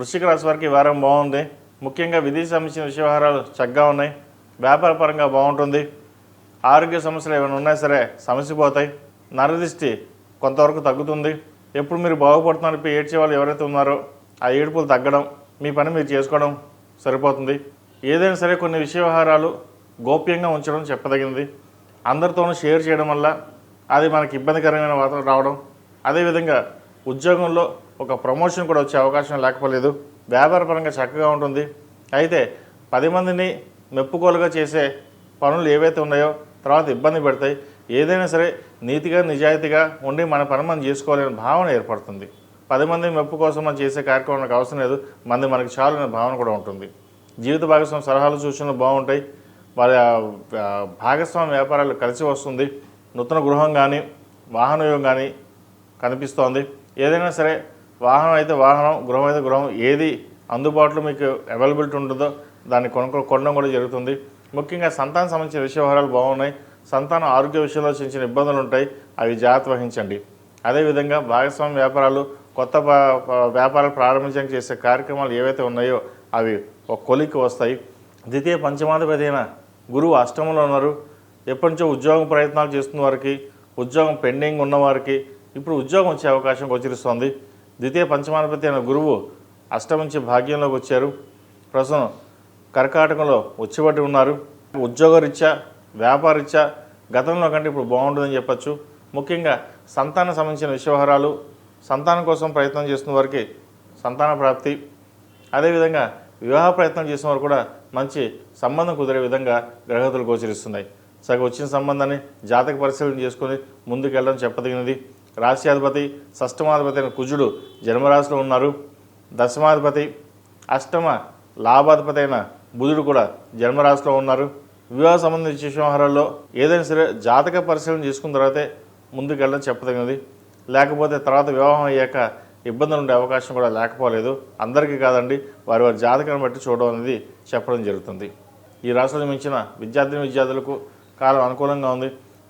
వృశ్చిక రాశి వారికి వారం బాగుంది. ముఖ్యంగా విదేశీ సంబంధించిన విషయ వ్యవహారాలు చక్కగా ఉన్నాయి. వ్యాపార పరంగా బాగుంటుంది. ఆరోగ్య సమస్యలు ఏమైనా ఉన్నా సరే సమస్య పోతాయి. నరదిష్టి కొంతవరకు తగ్గుతుంది. ఎప్పుడు మీరు బాగుపడుతున్నారు ఏడ్చే వాళ్ళు ఎవరైతే ఉన్నారో ఆ ఏడుపులు తగ్గడం మీ పని మీరు చేసుకోవడం సరిపోతుంది. ఏదైనా సరే కొన్ని విషయ వ్యవహారాలు గోప్యంగా ఉంచడం చెప్పదగింది. అందరితోనూ షేర్ చేయడం వల్ల అది మనకి ఇబ్బందికరమైన వాతావరణం రావడం అదేవిధంగా ఉద్యోగంలో ఒక ప్రమోషన్ కూడా వచ్చే అవకాశం లేకపోలేదు. వ్యాపారపరంగా చక్కగా ఉంటుంది. అయితే పది మందిని మెప్పుకోలుగా చేసే పనులు ఏవైతే ఉన్నాయో తర్వాత ఇబ్బంది పెడతాయి. ఏదైనా సరే నీతిగా నిజాయితీగా ఉండి మన పని మనం చేసుకోవాలనే భావన ఏర్పడుతుంది. పది మంది మెప్పు కోసం మనం చేసే కార్యక్రమం అవసరం లేదు. మంది మనకి చాలు అనే భావన కూడా ఉంటుంది. జీవిత భాగస్వామి సలహాలు సూచనలు బాగుంటాయి. వారి భాగస్వామి వ్యాపారాలు కలిసి వస్తుంది. నూతన గృహం కానీ వాహనయోగం కానీ కనిపిస్తోంది. ఏదైనా సరే వాహనం అయితే వాహనం గృహం అయితే గృహం. ఏది అందుబాటులో మీకు అవైలబిలిటీ ఉంటుందో దాన్ని కొనుక్కో కొనడం కూడా జరుగుతుంది. ముఖ్యంగా సంతానం సంబంధించిన విషయ వ్యవహారాలు బాగున్నాయి. సంతానం ఆరోగ్య విషయంలో చిన్న చిన్న ఇబ్బందులు ఉంటాయి. అవి జాగ్రత్త వహించండి. అదేవిధంగా భాగస్వామ్య వ్యాపారాలు కొత్త వ్యాపారాలు ప్రారంభించడానికి చేసే కార్యక్రమాలు ఏవైతే ఉన్నాయో అవి ఒక కొలిక్కి వస్తాయి. ద్వితీయ పంచమాధిపతి అయిన గురువు అష్టమంలో ఉన్నారు. ఎప్పటి నుంచో ఉద్యోగం ప్రయత్నాలు చేస్తున్న వారికి ఉద్యోగం పెండింగ్ ఉన్నవారికి ఇప్పుడు ఉద్యోగం వచ్చే అవకాశం గోచరిస్తోంది. ద్వితీయ పంచమాధిపతి అయిన గురువు అష్టమించి భాగ్యంలోకి వచ్చారు. ప్రస్తుతం కర్కాటకంలో వచ్చిబట్టి ఉన్నారు. ఉద్యోగరీత్యా వ్యాపారరీత్యా గతంలో కంటే ఇప్పుడు బాగుంటుందని చెప్పచ్చు. ముఖ్యంగా సంతానం సంబంధించిన విషవహారాలు సంతానం కోసం ప్రయత్నం చేస్తున్న వారికి సంతాన ప్రాప్తి. అదేవిధంగా వివాహ ప్రయత్నం చేసిన వారు కూడా మంచి సంబంధం కుదిరే విధంగా గ్రహతులు గోచరిస్తున్నాయి. సగం వచ్చిన సంబంధాన్ని జాతక పరిశీలన చేసుకొని ముందుకు వెళ్ళడం చెప్పదగినది. రాశ్యాధిపతి షష్టమాధిపతి అయిన కుజుడు జన్మరాశిలో ఉన్నారు. దశమాధిపతి అష్టమ లాభాధిపతి అయిన బుధుడు కూడా జన్మరాశిలో ఉన్నారు. వివాహ సంబంధించిన వ్యవహారాల్లో ఏదైనా సరే జాతక పరిశీలన చేసుకున్న తర్వాతే ముందుకెళ్ళడం చెప్పదగినది. లేకపోతే తర్వాత వివాహం అయ్యాక ఇబ్బందులు ఉండే అవకాశం కూడా లేకపోలేదు. అందరికీ కాదండి వారి వారి జాతకాన్ని బట్టి చూడడం అనేది చెప్పడం జరుగుతుంది. ఈ రాష్ట్రంలో మించిన విద్యార్థిని విద్యార్థులకు కాలం అనుకూలంగా ఉంది.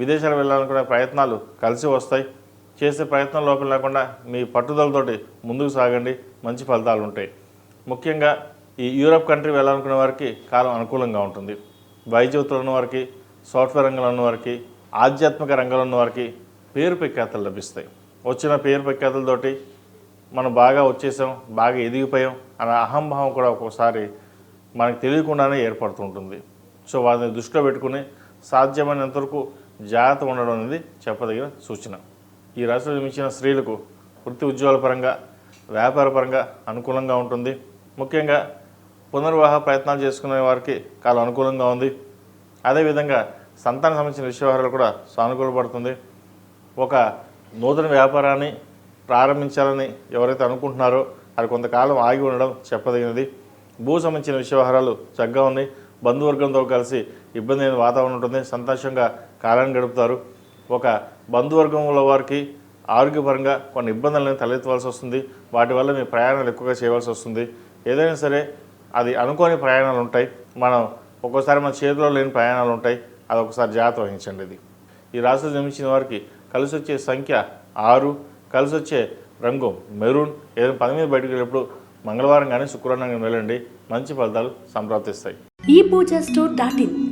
విదేశాలు వెళ్ళాలనుకునే ప్రయత్నాలు కలిసి వస్తాయి. చేసే ప్రయత్నం లోపల లేకుండా మీ పట్టుదలతోటి ముందుకు సాగండి. మంచి ఫలితాలు ఉంటాయి. ముఖ్యంగా ఈ యూరప్ కంట్రీ వెళ్ళాలనుకునే వారికి కాలం అనుకూలంగా ఉంటుంది. వైద్యుతులు ఉన్న వారికి సాఫ్ట్వేర్ రంగంలో ఉన్న వారికి ఆధ్యాత్మిక రంగంలో ఉన్న వారికి పేరు ప్రఖ్యాతలు లభిస్తాయి. వచ్చిన పేరు ప్రఖ్యాతలతోటి మనం బాగా వచ్చేసాం బాగా ఎదిగిపోయాం అనే అహంభావం కూడా ఒక్కోసారి మనకు తెలియకుండానే ఏర్పడుతుంటుంది సో వాటిని దృష్టిలో పెట్టుకుని సాధ్యమైనంతవరకు జాగ్రత్త ఉండడం అనేది చెప్పదగిన సూచన. ఈ రాశిలో జన్మించిన స్త్రీలకు వృత్తి ఉద్యోగాల పరంగా వ్యాపార పరంగా అనుకూలంగా ఉంటుంది. ముఖ్యంగా పునర్వాహ ప్రయత్నాలు చేసుకునే వారికి కాలం అనుకూలంగా ఉంది. అదేవిధంగా సంతాన సంబంధించిన విషయవహారాలు కూడా సానుకూలపడుతుంది ఒక నూతన వ్యాపారాన్ని ప్రారంభించాలని ఎవరైతే అనుకుంటున్నారో అది కొంతకాలం ఆగి ఉండడం చెప్పదగినది. భూ సంబంధించిన విషయవహారాలు చక్కగా ఉన్నాయి. బంధువర్గంతో కలిసి ఇబ్బంది లేని వాతావరణం ఉంటుంది. సంతోషంగా కాలాన్ని గడుపుతారు. ఒక బంధువర్గంలో వారికి ఆరోగ్యపరంగా కొన్ని ఇబ్బందులను తలెత్తవలసి వస్తుంది. వాటి వల్ల మీ ప్రయాణాలు ఎక్కువగా చేయవలసి వస్తుంది. ఏదైనా సరే అది అనుకోని ప్రయాణాలు ఉంటాయి. మనం ఒక్కోసారి మన చేతిలో లేని ప్రయాణాలు ఉంటాయి. అది ఒకసారి జాగ్రత్త వహించండి ఇది. ఈ రాశిలో జన్మించిన వారికి కలిసి వచ్చే సంఖ్య ఆరు. కలిసి వచ్చే రంగు మెరూన్. ఏదైనా పని మీద బయటకు వెళ్ళినప్పుడు మంగళవారం కానీ శుక్రవారం కానీ వెళ్ళండి. మంచి ఫలితాలు సంప్రాప్తిస్తాయి. ఈ పూజ స్టోర్ డాట్ ఇన్.